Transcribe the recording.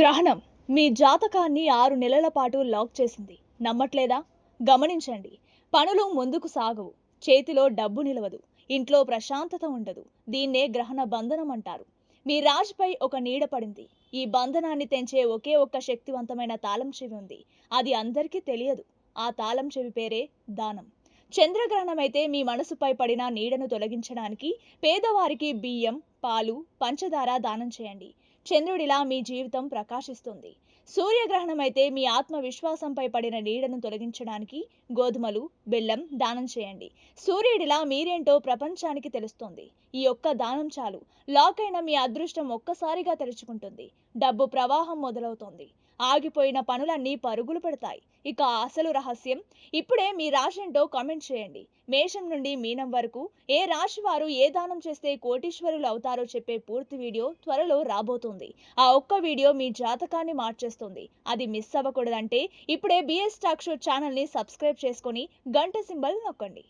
గ్రహణం మీ జాతకాన్ని ఆరు నెలల పాటు లాక్ చేసింది. నమ్మట్లేదా? గమనించండి. పనులు ముందుకు సాగవు. చేతిలో డబ్బు నిలవదు. ఇంట్లో ప్రశాంతత ఉండదు. దీన్నే గ్రహణ బంధనం అంటారు. మీ రాజుపై ఒక నీడ పడింది. ఈ బంధనాన్ని తెంచే ఒకే ఒక్క శక్తివంతమైన తాళం చెవి ఉంది. అది అందరికీ తెలియదు. ఆ తాళం చెవి పేరే దానం. చంద్రగ్రహణం అయితే మీ మనసుపై పడిన నీడను తొలగించడానికి పేదవారికి బియ్యం పాలు పంచదార దానం చేయండి. చంద్రుడిలా మీ జీవితం ప్రకాశిస్తుంది. సూర్యగ్రహణం అయితే మీ ఆత్మవిశ్వాసంపై పడిన నీడను తొలగించడానికి గోధుమలు బెల్లం దానం చేయండి. సూర్యుడిలా మీరేంటో ప్రపంచానికి తెలుస్తుంది. ఈ ఒక్క దానం చాలు. లాక్ అయిన మీ అదృష్టం ఒక్కసారిగా తెరుచుకుంటుంది. డబ్బు ప్రవాహం మొదలవుతుంది. ఆగిపోయిన పనులన్నీ పరుగులు పెడతాయి. ఇక అసలు రహస్యం? ఇప్పుడే మీ రాశేంటో కామెంట్ చేయండి. మేషం నుండి మీనం వరకు ఏ రాశి వారు ఏ దానం చేస్తే కోటీశ్వరులు అవుతారో చెప్పే పూర్తి వీడియో త్వరలో రాబోతుంది. ఆ ఒక్క వీడియో మీ జాతకాన్ని మార్చేస్తుంది. అది మిస్ అవ్వకూడదంటే ఇప్పుడే బిఎస్ టాక్ షో ఛానల్ని సబ్స్క్రైబ్ చేసుకొని గంట సింబల్ నొక్కండి.